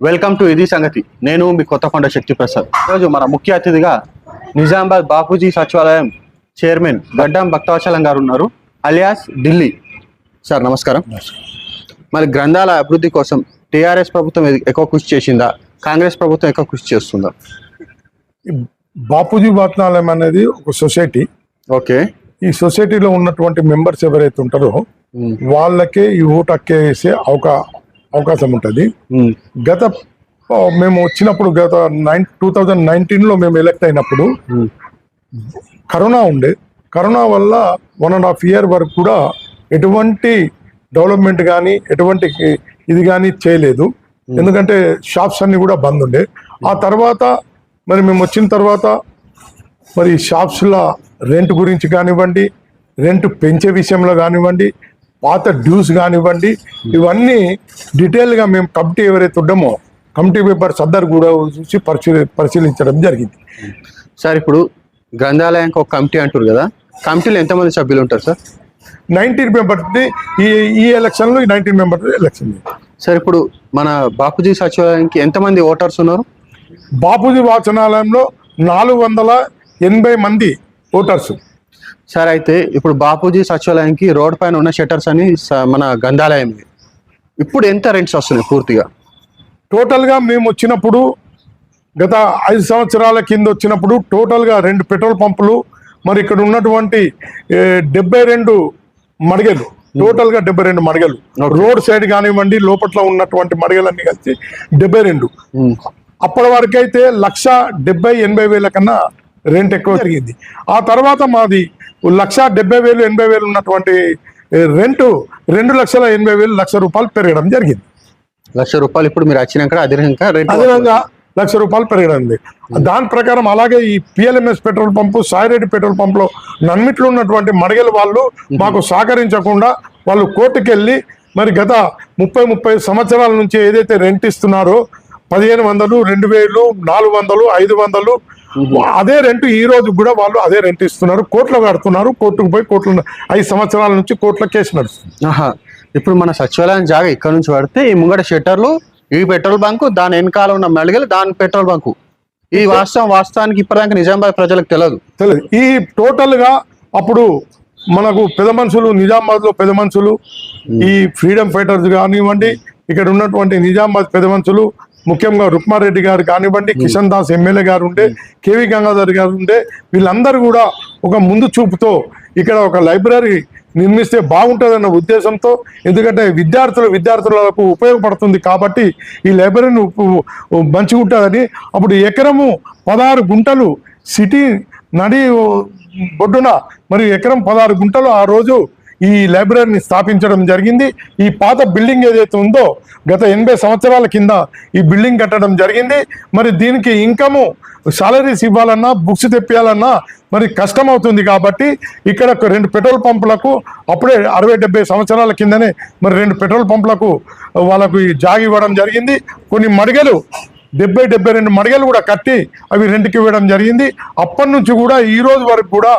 Welcome to ఇది సంగతి. నేను మీ కొత్తకొండ శక్తి ప్రసాద్ ఈరోజు మన ముఖ్య అతిథిగా నిజామాబాద్ బాపూజీ సచివాలయం చైర్మన్ గడ్డం భక్తవచలం గారు ఉన్నారు అలియాస్ ఢిల్లీ. సార్ నమస్కారం. మరి గ్రంథాల అభివృద్ధి కోసం టీఆర్ఎస్ ప్రభుత్వం ఎక్కువ కృషి చేసిందా? కాంగ్రెస్ ప్రభుత్వం ఎక్కువ కృషి చేస్తుందా? బాపూజీ వాచనాలయం అనేది ఒక సొసైటీ. ఓకే. ఈ సొసైటీలో ఉన్నటువంటి మెంబర్స్ ఎవరైతే ఉంటారో వాళ్ళకే ఈ ఓటు హక్కు వేసే అవకా అవకాశం ఉంటుంది. గత మేము వచ్చినప్పుడు గత నైన్ టూ థౌజండ్ నైన్టీన్లో మేము ఎలక్ట్ అయినప్పుడు కరోనా ఉండే. కరోనా వల్ల వన్ అండ్ హాఫ్ ఇయర్ వరకు కూడా ఎటువంటి డెవలప్మెంట్ కానీ ఎటువంటి ఇది కానీ చేయలేదు. ఎందుకంటే షాప్స్ అన్ని కూడా బంద్ ఉండే. ఆ తర్వాత మరి మేము వచ్చిన తర్వాత మరి షాప్స్ల రెంట్ గురించి కానివ్వండి రెంట్ పెంచే విషయంలో కానివ్వండి పాత డ్యూస్ కానివ్వండి ఇవన్నీ డీటెయిల్గా మేము కమిటీ ఎవరైతే ఉన్నామో కమిటీ మెంబర్స్ అందరు కూడా చూసి పరిశీలి పరిశీలించడం జరిగింది. సార్ ఇప్పుడు గ్రంథాలయానికి ఒక కమిటీ అంటారు కదా కమిటీలో ఎంతమంది సభ్యులు ఉంటారు సార్? నైన్టీన్ మెంబర్స్ ఈ ఈ ఎలక్షన్లో ఈ నైన్టీన్ మెంబర్స్ ఎలక్షన్ సార్ ఇప్పుడు మన బాపూజీ సచివాలయానికి ఎంతమంది ఓటర్స్ ఉన్నారు? బాపూజీ వాచనాలయంలో నాలుగు వందల ఎనభై మంది ఓటర్స్. సార్ అయితే ఇప్పుడు బాపూజీ సచివాలయానికి రోడ్ పైన ఉన్న షట్టర్స్ అని మన గ్రంథాలయం. ఇప్పుడు ఎంత రెంట్స్ వస్తున్నాయి పూర్తిగా? టోటల్గా మేము వచ్చినప్పుడు గత ఐదు సంవత్సరాల కింద వచ్చినప్పుడు టోటల్గా రెండు పెట్రోల్ పంపులు మరి ఇక్కడ ఉన్నటువంటి డెబ్బై రెండు మడిగలు. టోటల్గా డెబ్బై రెండు మడిగలు. రోడ్ సైడ్ కానివ్వండి లోపట్ల ఉన్నటువంటి మడిగలన్నీ కలిసి డెబ్బై రెండు. అప్పటి వరకైతే లక్ష డెబ్బై ఎనభై వేల కన్నా రెంట్ ఎక్కువ జరిగింది. ఆ తర్వాత మాది లక్ష డెబ్బై వేలు ఎనభై వేలు ఉన్నటువంటి రెంటు రెండు లక్షల ఎనభై వేలు లక్ష రూపాయలు పెరగడం జరిగింది. లక్ష రూపాయలు ఇప్పుడు మీరు వచ్చినాక అదేవిధంగా లక్ష రూపాయలు పెరగడం దాని ప్రకారం అలాగే ఈ PLMS petrol pump Sai Reddy petrol పంపులో నన్నిట్లో ఉన్నటువంటి మడగల వాళ్ళు మాకు సహకరించకుండా వాళ్ళు కోర్టుకు వెళ్ళి మరి గత ముప్పై ముప్పై సంవత్సరాల నుంచి ఏదైతే రెంట్ ఇస్తున్నారో పదిహేను వందలు రెండు వేలు నాలుగు వందలు ఐదు వందలు అదే రెంట్ ఈ రోజు కూడా వాళ్ళు అదే రెంట్ ఇస్తున్నారు. కోర్టులో కడుతున్నారు. కోర్టుకు పోయి కోర్టులో ఐదు సంవత్సరాల నుంచి కోర్టులో కేసు నడుస్తుంది. ఇప్పుడు మన సచివాలయం జాగా ఇక్కడ నుంచి పడితే ఈ ముంగట షట్టర్లు ఈ పెట్రోల్ బంకు దాని వెనకాల ఉన్న మెళగలు దాని పెట్రోల్ బంకు. ఈ వాస్తవం వాస్తవానికి ఇప్పటిదాకా నిజామాబాద్ ప్రజలకు తెలియదు తెలియదు ఈ టోటల్గా అప్పుడు మనకు పెద్ద మనుషులు నిజామాబాద్లో పెద్ద మనుషులు ఈ ఫ్రీడమ్ ఫైటర్స్ కానివ్వండి ఇక్కడ ఉన్నటువంటి నిజామాబాద్ పెద్ద మనుషులు ముఖ్యంగా రుక్మారెడ్డి గారు కానివ్వండి కిషన్ దాస్ ఎమ్మెల్యే గారు ఉండే కేవీ గంగాధర్ గారు ఉండే వీళ్ళందరూ కూడా ఒక ముందు చూపుతో ఇక్కడ ఒక లైబ్రరీ నిర్మిస్తే బాగుంటుందన్న ఉద్దేశంతో ఎందుకంటే విద్యార్థులు విద్యార్థులకు ఉపయోగపడుతుంది కాబట్టి ఈ లైబ్రరీని ఉప్- మంచిగా ఉంటుందని అప్పుడు ఎకరము పదహారు గుంటలు సిటీ నడి బొడ్డున మరి ఎకరం పదహారు గుంటలు ఆ రోజు ఈ లైబ్రరీని స్థాపించడం జరిగింది. ఈ పాత బిల్డింగ్ ఏదైతే ఉందో గత ఎనభై సంవత్సరాల కింద ఈ బిల్డింగ్ కట్టడం జరిగింది. మరి దీనికి ఇన్కము సాలరీస్ ఇవ్వాలన్నా బుక్స్ తెప్పియాలన్నా మరి కష్టం అవుతుంది కాబట్టి ఇక్కడ ఒక రెండు పెట్రోల్ పంపులకు అప్పుడే అరవై డెబ్బై సంవత్సరాల కిందనే మరి రెండు పెట్రోల్ పంపులకు వాళ్ళకు ఈ జాగి ఇవ్వడం జరిగింది. కొన్ని మడిగలు డెబ్బై డెబ్బై రెండు మడిగలు కూడా కట్టి అవి రెంట్కి ఇవ్వడం జరిగింది. అప్పటి నుంచి కూడా ఈ రోజు వరకు కూడా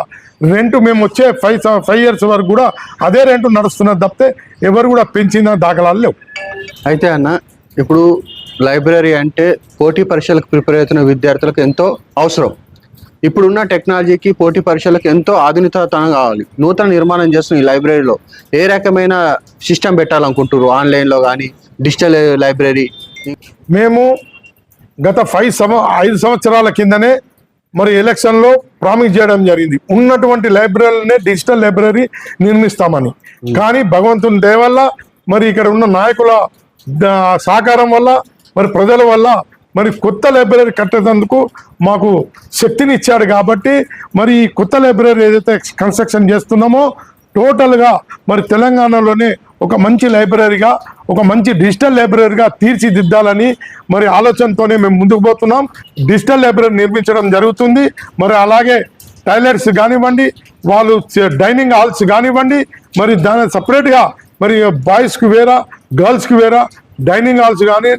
రెంట్ మేము వచ్చే ఫైవ్ ఫైవ్ ఇయర్స్ వరకు కూడా అదే రెంట్ నడుస్తున్నది తప్పితే ఎవరు కూడా పెంచిన దాఖలాలు లేవు. అయితే అన్న ఇప్పుడు లైబ్రరీ అంటే పోటీ పరీక్షలకు ప్రిపేర్ అవుతున్న విద్యార్థులకు ఎంతో అవసరం. ఇప్పుడున్న టెక్నాలజీకి పోటీ పరీక్షలకు ఎంతో ఆధునికతనం కావాలి. నూతన నిర్మాణం చేస్తున్న ఈ లైబ్రరీలో ఏ రకమైన సిస్టమ్ పెట్టాలనుకుంటారు ఆన్లైన్లో కానీ డిజిటల్ లైబ్రరీ? మేము గత ఫైవ్ సంవ ఐదు సంవత్సరాల కిందనే మరి ఎలక్షన్లో ప్రామిస్ చేయడం జరిగింది. ఉన్నటువంటి లైబ్రరీనే డిజిటల్ లైబ్రరీ నిర్మిస్తామని. కానీ భగవంతుని దయ వల్ల మరి ఇక్కడ ఉన్న నాయకుల సహకారం వల్ల మరి ప్రజల వల్ల మరి కొత్త లైబ్రరీ కట్టేందుకు మాకు శక్తిని ఇచ్చాడు కాబట్టి మరి ఈ కొత్త లైబ్రరీ ఏదైతే కన్స్ట్రక్షన్ చేస్తున్నామో టోటల్గా మరి తెలంగాణలోనే ఒక మంచి లైబ్రరీగా ఒక మంచి డిజిటల్ లైబ్రరీగా తీర్చిదిద్దాలని మరి ఆలోచనతోనే మేము ముందుకు పోతున్నాం. డిజిటల్ లైబ్రరీ నిర్మించడం జరుగుతుంది. మరి అలాగే టాయిలెట్స్ కానివ్వండి వాళ్ళు డైనింగ్ హాల్స్ కానివ్వండి మరి దాని సపరేట్గా మరి బాయ్స్కి వేరా గర్ల్స్కి వేరా డైనింగ్ హాల్స్ కానీ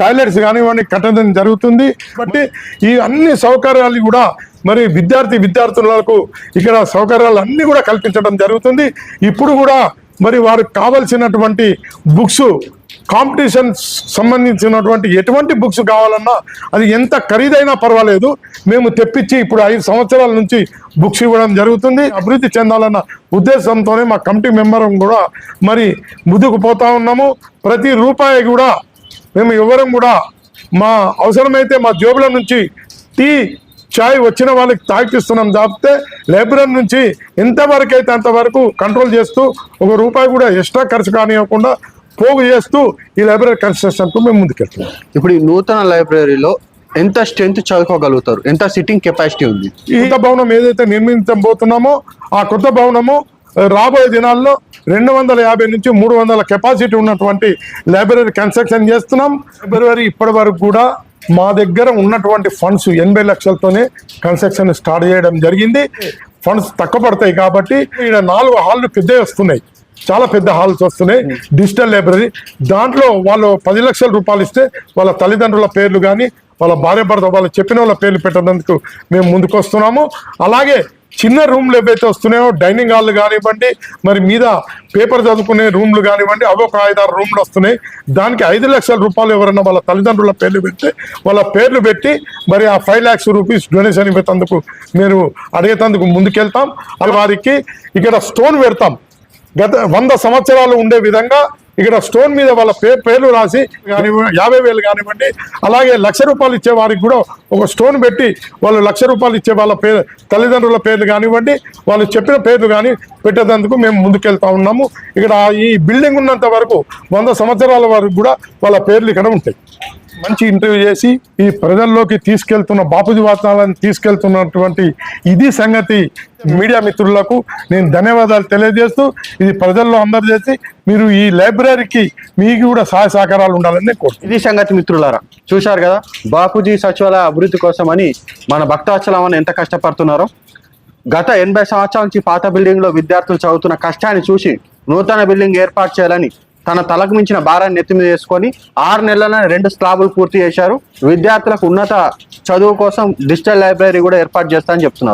టాయిలెట్స్ కానివ్వండి కట్టడం జరుగుతుంది. బట్టి ఈ అన్ని సౌకర్యాలు కూడా మరి విద్యార్థి విద్యార్థులకు ఇక్కడ సౌకర్యాలు అన్ని కూడా కల్పించడం జరుగుతుంది. ఇప్పుడు కూడా మరి వారికి కావలసినటువంటి బుక్స్ కాంపిటీషన్ సంబంధించినటువంటి ఎటువంటి బుక్స్ కావాలన్నా అది ఎంత ఖరీదైనా పర్వాలేదు. మేము తెప్పించి ఇప్పుడు ఐదు సంవత్సరాల నుంచి బుక్స్ ఇవ్వడం జరుగుతుంది. అభివృద్ధి చెందాలన్న ఉద్దేశంతోనే మా కమిటీ మెంబరం కూడా మరి ముందుకు పోతా ఉన్నాము. ప్రతి రూపాయి కూడా మేము ఎవరం కూడా మా అవసరమైతే మా జోబుల నుంచి టీ చాయ్ వచ్చిన వాళ్ళకి తాగిపిస్తున్నాం తప్పితే లైబ్రరీ నుంచి ఎంతవరకు అయితే అంతవరకు కంట్రోల్ చేస్తూ ఒక రూపాయి కూడా ఎక్స్ట్రా ఖర్చు కానివ్వకుండా పోగు చేస్తూ ఈ లైబ్రరీ కన్స్ట్రక్షన్కు మేము ముందుకెళ్తున్నాం. ఇప్పుడు ఈ నూతన లైబ్రరీలో ఎంత స్ట్రెంత్ చదువుకోగలుగుతారు? ఎంత సిట్టింగ్ కెపాసిటీ ఉంది? ఈ కొత్త భవనం ఏదైతే నిర్మించబోతున్నామో ఆ కొత్త భవనము రాబోయే దినాల్లో రెండు వందల యాభై నుంచి మూడు వందల కెపాసిటీ ఉన్నటువంటి లైబ్రరీ కన్స్ట్రక్షన్ చేస్తున్నాం. ఫిబ్రవరి ఇప్పటి వరకు కూడా మా దగ్గర ఉన్నటువంటి ఫండ్స్ ఎనభై లక్షలతోనే కన్స్ట్రక్షన్ స్టార్ట్ చేయడం జరిగింది. ఫండ్స్ తక్కువ పడతాయి కాబట్టి ఇక్కడ నాలుగు హాళ్ళు పెద్దవి వస్తున్నాయి. చాలా పెద్ద హాల్స్ వస్తున్నాయి. డిజిటల్ లైబ్రరీ దాంట్లో వాళ్ళు పది లక్షల రూపాయలు ఇస్తే వాళ్ళ తల్లిదండ్రుల పేర్లు కానీ వాళ్ళ భార్య భర్త వాళ్ళు చెప్పిన వాళ్ళ పేర్లు పెట్టినందుకు మేము ముందుకు వస్తున్నాము అలాగే చిన్న రూమ్లు ఏవైతే వస్తున్నాయో డైనింగ్ హాల్ కానివ్వండి మరి మీద పేపర్ చదువుకునే రూమ్లు కానివ్వండి అవి ఒక ఐదారు రూమ్లు వస్తున్నాయి. దానికి ఐదు లక్షల రూపాయలు ఎవరైనా వాళ్ళ తల్లిదండ్రుల పేర్లు పెట్టి వాళ్ళ పేర్లు పెట్టి మరి ఆ ఫైవ్ ల్యాక్స్ రూపీస్ డొనేషన్ ఇవ్వేటందుకు మీరు అడిగేటందుకు ముందుకెళ్తాం. అది వారికి ఇక్కడ స్టోన్ పెడతాం. గత వంద సంవత్సరాలు ఉండే విధంగా ఇక్కడ స్టోన్ మీద వాళ్ళ పే పేర్లు రాసి కానివ్వండి యాభై వేలు కానివ్వండి అలాగే లక్ష రూపాయలు ఇచ్చే వారికి కూడా ఒక స్టోన్ పెట్టి వాళ్ళు లక్ష రూపాయలు ఇచ్చే వాళ్ళ పేరు తల్లిదండ్రుల పేర్లు కానివ్వండి వాళ్ళు చెప్పిన పేర్లు కానీ పెట్టేందుకు మేము ముందుకెళ్తా ఉన్నాము. ఇక్కడ ఈ బిల్డింగ్ ఉన్నంత వరకు వంద సంవత్సరాల వరకు కూడా వాళ్ళ పేర్లు ఇక్కడ ఉంటాయి. మంచి ఇంటర్వ్యూ చేసి ఈ ప్రజల్లోకి తీసుకెళ్తున్న బాపూజీ వాతావరణాన్ని తీసుకెళ్తున్నటువంటి ఇది సంగతి మీడియా మిత్రులకు నేను ధన్యవాదాలు తెలియజేస్తూ ఇది ప్రజల్లో అందరు చేసి మీరు ఈ లైబ్రరీకి మీకు కూడా సహాయ సహకారాలు ఉండాలని కోరు ఇది సంగతి మిత్రులారా. చూశారు కదా? బాపూజీ సచివాలయ అభివృద్ధి కోసం అని మన భక్తాచలం అని ఎంత కష్టపడుతున్నారో. గత ఎనభై సంవత్సరాల నుంచి పాత బిల్డింగ్లో విద్యార్థులు చదువుతున్న కష్టాన్ని చూసి నూతన బిల్డింగ్ ఏర్పాటు చేయాలని తన తలకు మించిన భారాన్ని నెత్తి మీద వేసుకొని ఆరు నెలలనే రెండు స్లాబులు పూర్తి చేశారు. విద్యార్థులకు ఉన్నత చదువు కోసం డిజిటల్ లైబ్రరీ కూడా ఏర్పాటు చేస్తా అని చెప్తున్నారు.